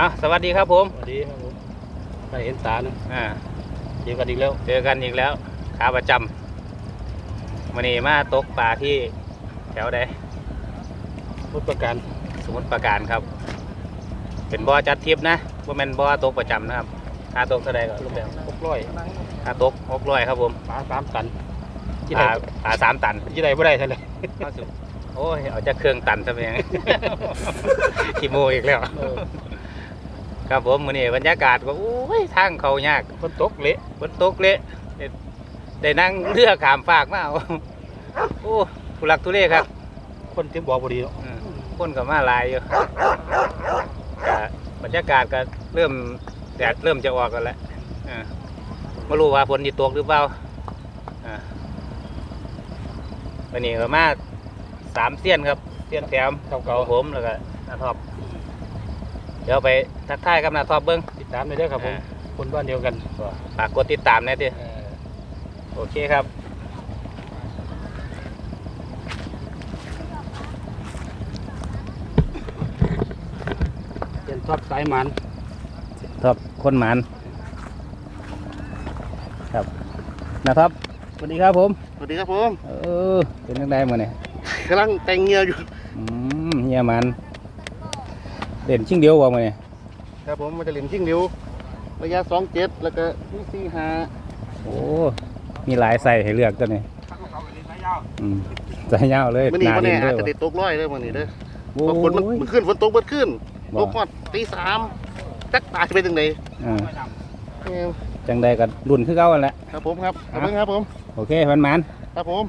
อะสวัสดีครับผมสวัสดีครับผมได้เห็นตานะอ่าเจอกันอีกแล้วเจอกันอีกแล้วขาประจำวันนี้มาตกปลาที่แถวใดรถประกันสมุทรปราการครับ เป็นบ่อจัดทริปนะว่าแม่นบ่อตกประจำนะครับค่าตกเท่าใดก็รูปแบบหกร้อยค่าตกหกร้อยครับผมปลาสามตันที่ปไหนลาปลาสามตันที่ไหนไม่ได้เท่าไหร่มาสุโอ้ยเอาจะเครื่องตันซะเองขี้โมอีกแล้วเออ ครับผมมื้อนี้บรรยากาศก็โอ้ยทางเขายากฝนตกเละฝนตกเละได้ได้นั่งเรือขามฟากมาเอาโอ้ทุลักทุเลครับ คนเต็มบ่อพอดีเนาะอืมคนก็มาหลายอยู่ก็บรรยากาศก็เริ่มแดดเริ่มจะออกกันแล้วอ่าไม่รู้ว่าฝนจะตกหรือเปล่าอ่าวันนี้ก็มาสามเสี้ยนครับเสี้ยนแถมเก่าเก่าผมแล้วก็นาทอบ เดี๋ยวไปทักทายกับนาทอบเบิ้งๆติดตามเลยเด้อครับผมอ่าคนบ้านเดียวกันฝากกดติดตามแน่ดิเออโอเคครับเป็นทอดสายมันทอบคนหมานครับนาทอบสวัสดีครับผมสวัสดีครับผมเออเป็นยังไงมื่อนี่กำลังแต่งเงียอยู่อืมเฮียมัน เด่นชิงเดียวบ่มื่อนี่ครับผมมันจะเหลิมชิ่งเดียวระยะสองเจ็ดแล้วก็ที่สี่ห้าโอ้มีหลายใส่ให้เลือกตัวนี้อืมใส่ยาวเลยมันนี่วันดินี้ด้อาวยจจะว่ะติดตกร้อยเลยวันนี้เด้อโอ้เพราะฝนมันยมันขึ้นฝนตกเบิดขึ้นบ่ตกฮอดตีสามจักตาจะเป็นยังไงอ่าเออจังใดก็รุ่นคือเก่าหั่นแหละครับผมครับขอบคุณครับผมโอเคมันมันครับผม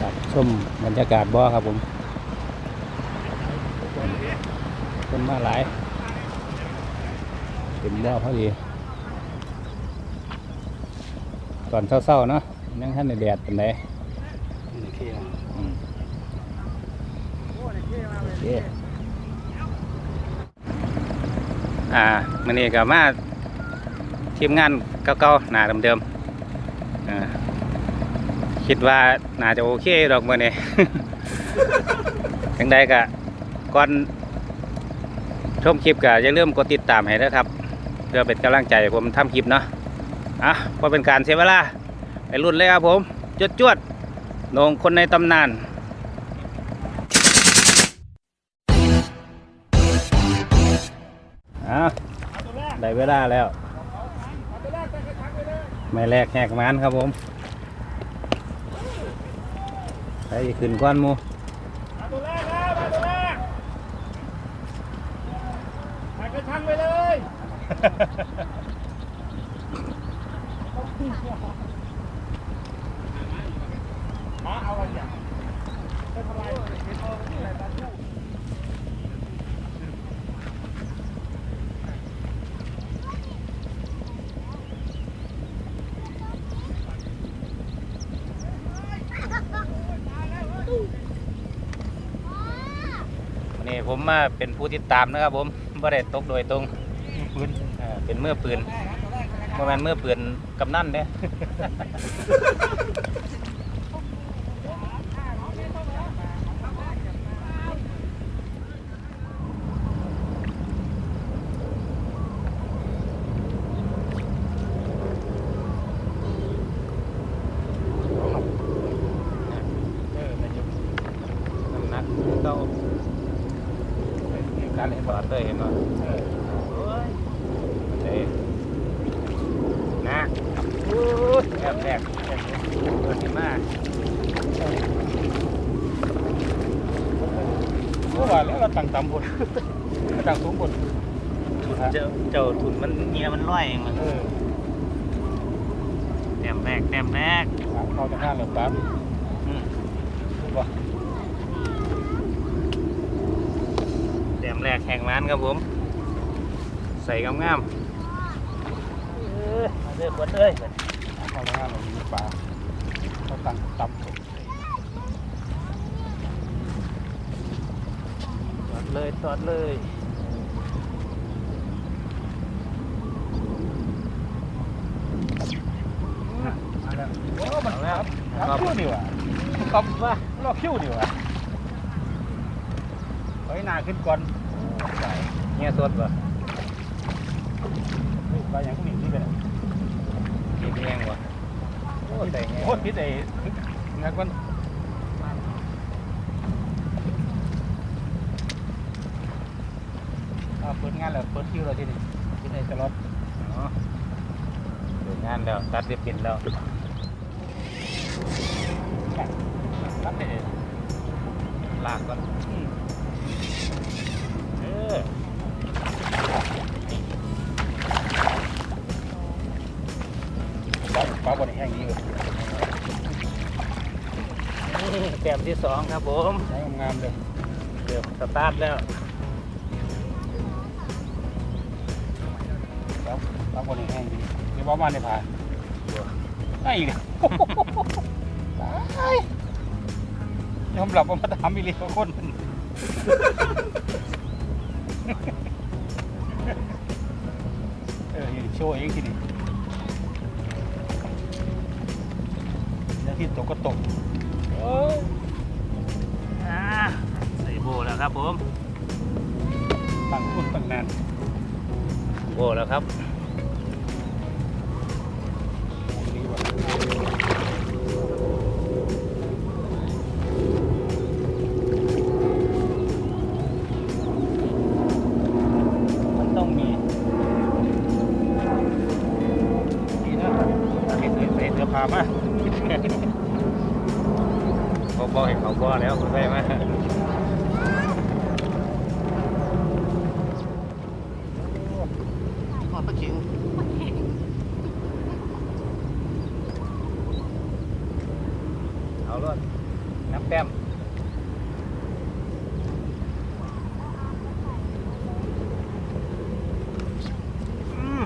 ครับชมบรรยากาศบ่อครับผมคน มาหลายเป็นบ่อพอดี ตอนเศร้าๆเนาะนั่งท่านในแดดเป็นไดอืมโอเคอ่ามันนี่ก็มาทีมงานเก่าๆหน้าเดิมๆอ่าคิดว่าน่าจะโอเคดอกมื่อนี้จังใดก็ก่อน ชมคลิปก็อย่าลืมกดติดตามให้ด้วยครับ เพื่อเป็นกำลังใจผมทำคลิปเนาะอะพอเป็นการเสียเวลาไปรุ่นเลยครับผมจวดจวดนงคนในตำนานอะได้เวลาแล้ว ไม่แลกแหกมันครับผมใส่ขึ้นก้อนมู ตัวแรกครับตัวแรกใส่กระชังไปเลย มาเอาอะไรอย่างไม่ทำไร วันนี้ ผมมาเป็นผู้ติดตามนะครับผมบ่ได้ตกโดยตรงปืนเอ่อเป็นเมื่อปืนประมาณเมื่อปืนกำนั่นเนี่ย เออไม่จุก น้ำหนักเต้า การเห็นบอดเลยเห็นไหมเออเอ้ยนะโอ้ยแอบแรกเปิดขึ้นมาเมื่าแล้วเราตั้งต่ำบนตั้งสูงบนเจ้าเจ้าทุนมันเงียมันร้อยเองมันแต้มแรกแต้มแรกเขาจะห้าเหลือปั๊บ อืม ถูกป่ะ แต้มแร กแข่งมันครับผม ใส่งามๆเออมาเด้อขวดเอ้ยเขาจะห้าเหลือมีปลาเขาตั้งต่ำตอดเลยตอดเลยโอ้มันเอาแล้วรับคิ้วดีว่ะขอบว่ารอบคิ้วดีว่ะถอยหน้าขึ้นก่อน งี้ยสดป่ะเปลาอย่างพวกนี้ที่เป็นกินแห้งวะโอ้แต่แห้งโคตรพิษไอ้งักมันอ่าเปิดงานแล้วเปิดคิวแล้วทีนี้ที่ไหนจะรถอ๋อเดินงานแล้วตัดเรียบปินแล้วรับได้เลยลากก่อน แต้มที่สองครับผมใช้งามๆเลยเกือบสตาร์ทแล้วปลาปลาบนแห้งดีเดี๋ยวว่ามาในผ่านไอ้อีกแล้วตายยอมรับว่ามาทำอีเลียกับคนมันเออโชว์เองทีนี้แล้วที่ตกก็ตก ครับผมตั้งคุณตั้งนานโบแล้วครับ ขอดปลาเข็ง เอาลวดน้ำแต้มอืม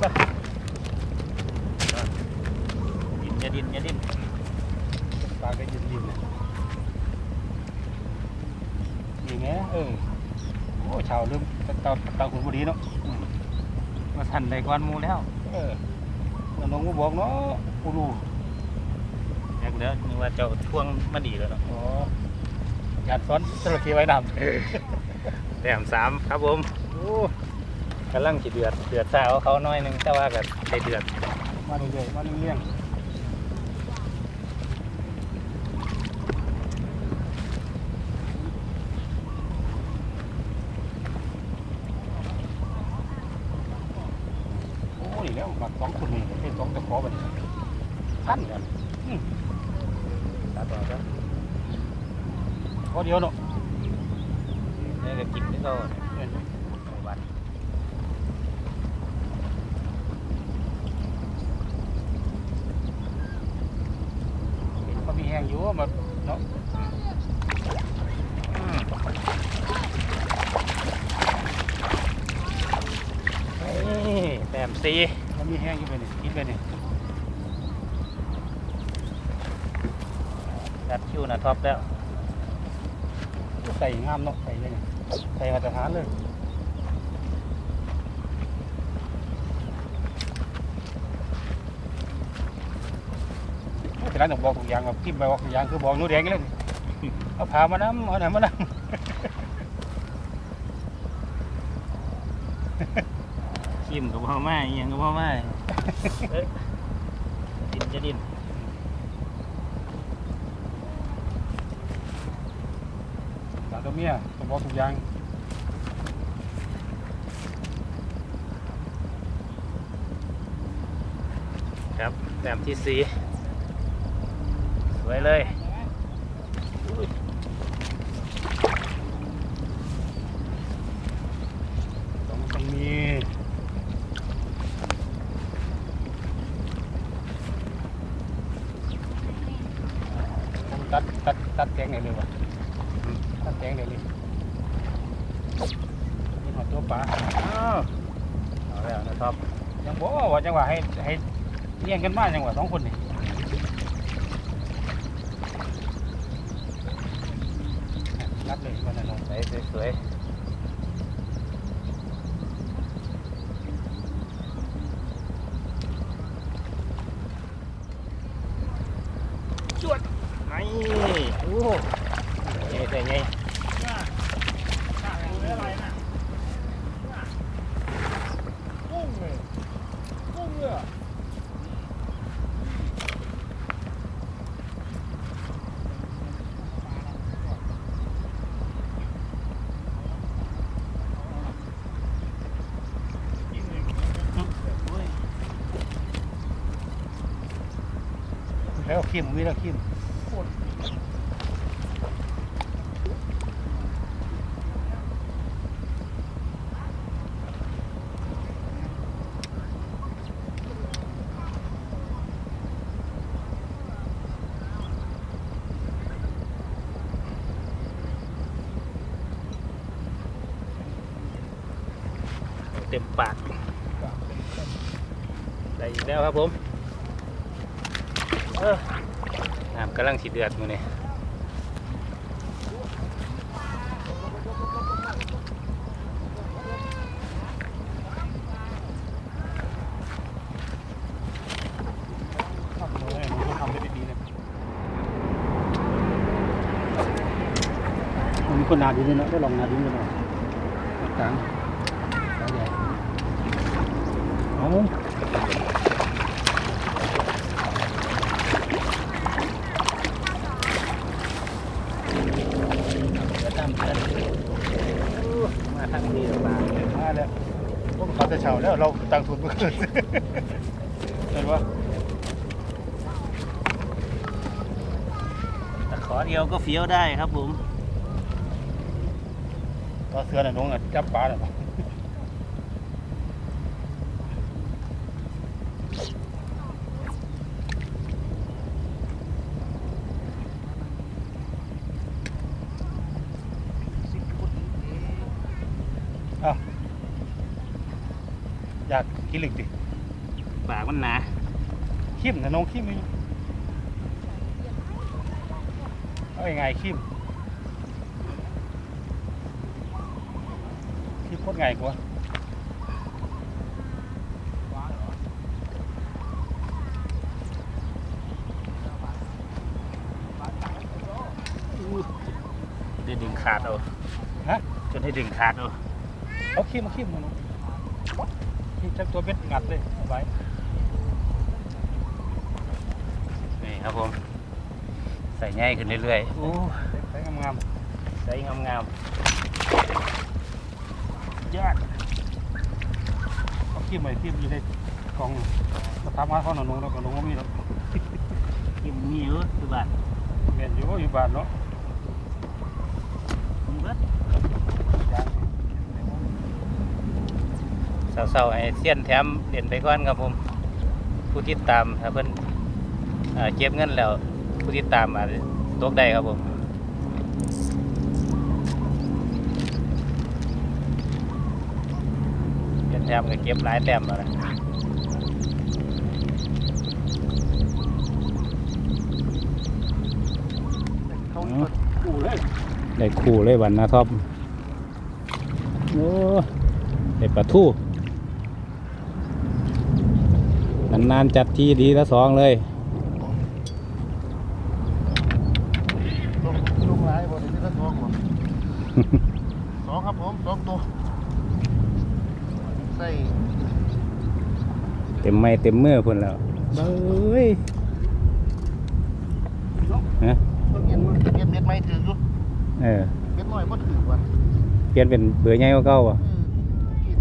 บ้าดินอย่าดินอย่าดิน ปลาก็ยินดินนะนี่ไงเออโอ้ชาวลืมตาตาหุ่นบุรีเนาะอืม มาทันได้ ก้อนหมูแล้วเออแล้วน้องก็บอกเนาะกูรู้อยากเด้อนึกว่าเจ้าท่วงมาดีแล้วเนาะอ๋ออยากซ้อนจระเข้ไว้ดแต้มสามครับผมโอ้กำลังจิเดือดเดือดสาวเขาหน้อยหนึงแต่ว่าก็ได้เดือดำมาเรื่อยๆมาเรื่อยๆโอ้ยแล้วมาสองคนนี่เป็นสองตะขอบัดนี้ขั้นกัน ตัดต่อครับขอเดียวเนาะนี่ก็กินที่เขาเออวัดเห็นเขามีแห้งอยู่มาเนาะอืมนี่แต้มสี่ มันมีแห้งอยู่ไปนี่กินไปนี่ ดัดคิวนะท็อปแล้วใส่งามเนาะใส่เลยนี่ใส่มาตรฐานเลยแต่ร้านต้องบอกทุกอย่างแบบทิมไปบอกทุกอย่างคือบอกหนูแดงนี่เลยนี่เอาผ่ามาน้ำเอาไหนมาน้ชิมกับพ่อแม่อิหยังกับพ่อแม่เอ้ยดินจะดินำสาวตัว เมียสมบูรณ์ทุกอย่างครับแต้มที่สีสวยเลย ต้องต้องมีต้องตัดตัดตัดแตงไหนเลยวะตัดแตงไหนเลยนี่หอตัวปลา อ้าวเอาแล้วนะท็อป ยังบอกว่าจังหวะให้ให้ เลี้ยงกันมากจังหวะสองคนนี่รับเลยวันนั้นเนาะใส่สวยๆจวดนี่โอ้ยใหญ่ใส่ใหญ่ แล้วขี้มมีแล้วขี้มเต็มปากได้อีกแล้วครับผม เออน้ำกำลังสีเดือดมือนี่ทำเลยหนูต้องทำได้ดีๆเลยมันมีคนนาดีด้วยนะได้ลองนาดีด้วยนะกลางกลางใหญ่เอา ก็ตามเพื่อนมาทางนี้หรือเปล่า มาแล้ว พวกเขาจะเช่าแล้วเราตั้งทุนเมื่อคืนเห็นปะตะขอเดียวก็เฟี้ยวได้ครับผมต่อเสือน่ะน้องอะจับปลาน่ะอ้ อยากกินหลึกดิปากมันหนาขิมนะน้องขิมนี่เอายังไงขิมขิมโคตรไงกว่าได้ดึงขาดเอาฮะจนได้ดึงขาดเอาเอาขิมมาขิมมาน้อง ขิมจับตัวเบ็ดงัดเลยเอาไว้นี่ครับผม ใส่ง่ายขึ้นเรื่อยๆโอ้ใช้งามใส่งามๆยากเอาขิมไปขิมอยู่ในกล่องมาทำมาเขาหน่อยน้องแล้วก็น้องก็มีแล้วๆกินมีอยู่ที่บ้านเมียนอยู่อยู่บ้านเนาะมีเบิด ยาก เศร้าๆให้เสี้ยนแถมเด่นไปก่อนครับผม ผู้ติดตามถ้าเพิ่อ่อเก็บเงินแล้ว ผู้ติดตามอาจจะตกได้ครับผมเสี้ยนแถมก็เก็บหลายแต้มแล้วนะเขาเลยได้คู่เลยวันนะท็อปโอ้ได้ปลาทู นานๆจัดทีดีละสองเลยลงลงร้ายบอดี้ที่ละสองบ่สองครับผมสองตัวใส่เต็มไม้เต็มมือพุ่นแล้วเบ้ยฮะต้องเปลี่ยนมือเปลี่ยนเม็ดไม้ถืออยู่เออเม็ดน้อยบ่ถือว่ะเปลี่ยนเป็นเบอร์ใหญ่กว่าเก่าอะ เออกิน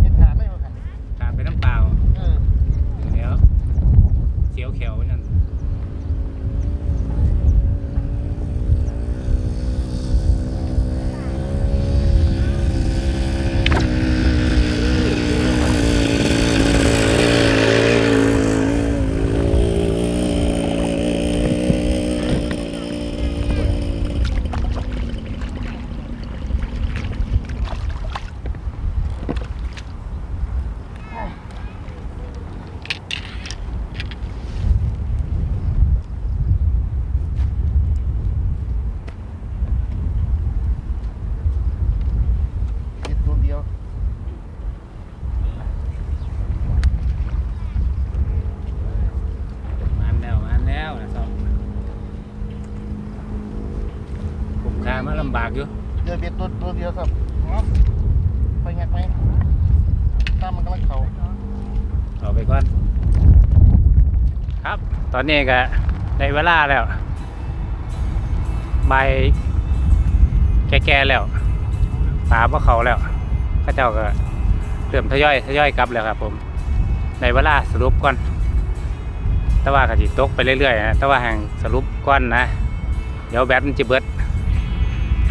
เม็ดขาดไม่ว่ากัน ขาดไปน้ำเปล่า เออ เดี๋ยวเขียวเขียวๆนั่น เม็ดตัวเดียว มันแล้วมันแล้วนะสองผ มคามาลำบากอยู่เจอเม็ดตัวตัวเดียวครับไปงัดไหมตามมันกำลังเขาเอาไปก่อน ครับ ตอนนี้ก็ได้เวลาแล้วใบายแก่ๆแล้วปลาพวกเขาแล้วเข้าเจ้าก็เริ่มทยอยทยอยกลับแล้วครับผม ในเวลาสรุปก่อน แต่ว่าก็สิตกไปเรื่อยๆนะแต่ว่าแห่งสรุปก่อนนะ เดี๋ยวแบตมันจะเบิด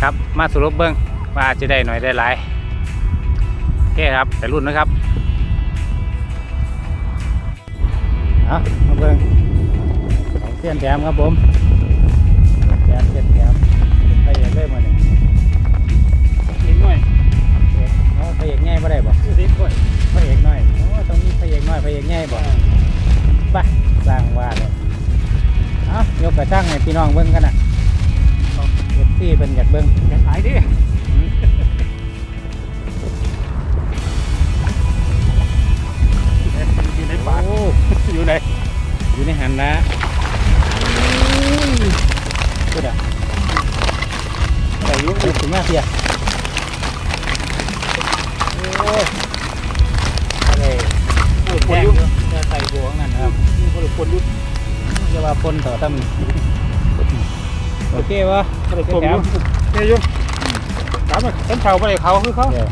ครับมาสรุปเบิ้งว่าจะได้หน่อยได้หลายโอเคครับไปรุ่นนะครับเอามาเบิ้งของเส้นแถมครับผมแถมเส้นแถมไปเอกเลยมาเนี่ยนิดหน่อยเอาไปเอกง่ายไม่ได้บ่นิดหน่อยพระเอกน้อยโอ้ตรงนี้พระเอกน้อยพระเอกง่ายบ่ไปสร้างว่าเลยเอายกกระช่างให้พี่น้องเบิ้งกันนะเอฟ ซีเป็นอยากเบิ้งอย่าขายดิอยู่ในป่าโอ้อยู่ในอยู่ในหันละพูดอะแต่อยู่พูดถึงมาเพียโอ้อะไรปวดแดปวดงอยู่อยู่จะใส่บวกนั่นครับปวดปวดอยู่จะว่าปนต่อตั้มโอเควะ ปวดปวดอยู่เฮ้ยอยู่ถามว่าเส้นเข่าไปเขาคือเขาเดี๋ยว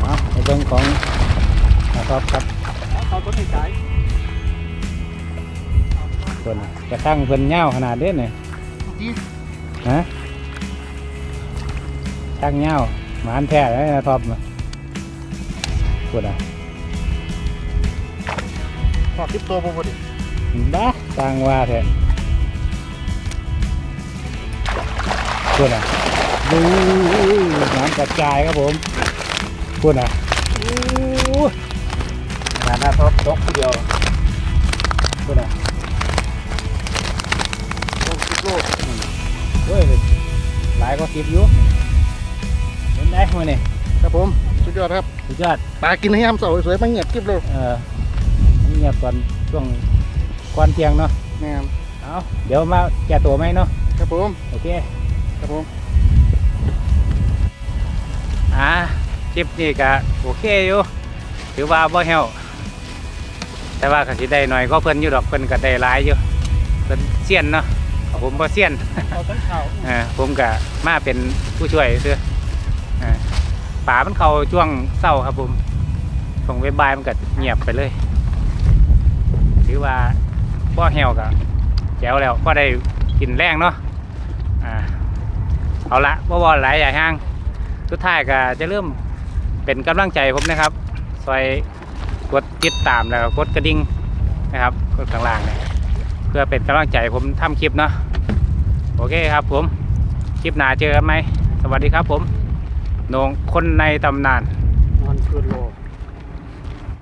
เอาไปเบิ้งของนะครับครับเขาต้นที่ขายคนกระทั่งเพิ่นเง่าวขนาดเด้เนี่ยดีฮะช่างเง่าวหมานแท้เลยนะท็อปมาพูดอะขอคลิปตัวผมพอดีบ้าต่างว่าแท้ พูดอะดูน้ำกระจายครับผมพูดอะอู้ขนาดหน้าท็อปตกทีเดียวพูดอะต้องคลิปโลกเฮ้ยหลายก็สิบอยู่เห็นได้มาเนี่ยครับผมสุดยอดครับสุดยอดปลากินให้ยามเสาร์สวยๆมาเงียบคลิปเลยเออเงียบก่อนช่วงก่อนเที่ยงเนาะแม่นเอาเดี๋ยวมาแก้ตัวไหมเนาะครับผม โอเค ครับผมอ่าคลิปนี้ก็โอเคอยู่ถือว่าบ่เหี่ยวแต่ว่าก็สิได้หน่อยก็เพิ่นอยู่ดอกเพิ่นก็ได้หลายอยู่เพิ่นเซียนเนาะผมบ่เซียนเขาต้นเข่าเออผมก็มาเป็นผู้ช่วยเสื้อเออป่ามันเข้าช่วงเศร้าครับผมช่วงบ่ายๆมันก็เงียบไปเลย ถือว่าบ่เหี่ยวก็แจ๋วแล้วก็ได้กินแรงเนาะอ่า เอาละบ่บ่หลายใหญ่ห้างสุดท้ายก็จะเริ่มเป็นกำลังใจผมนะครับซอยกดติดตามแล้วก็กดกระดิ่งนะครับกดข้างล่างเนี่ยเพื่อเป็นกำลังใจผมทำคลิปเนาะโอเคครับผมคลิปหน้าเจอกันไหมสวัสดีครับผมนงคนในตำนานนอนคืนโล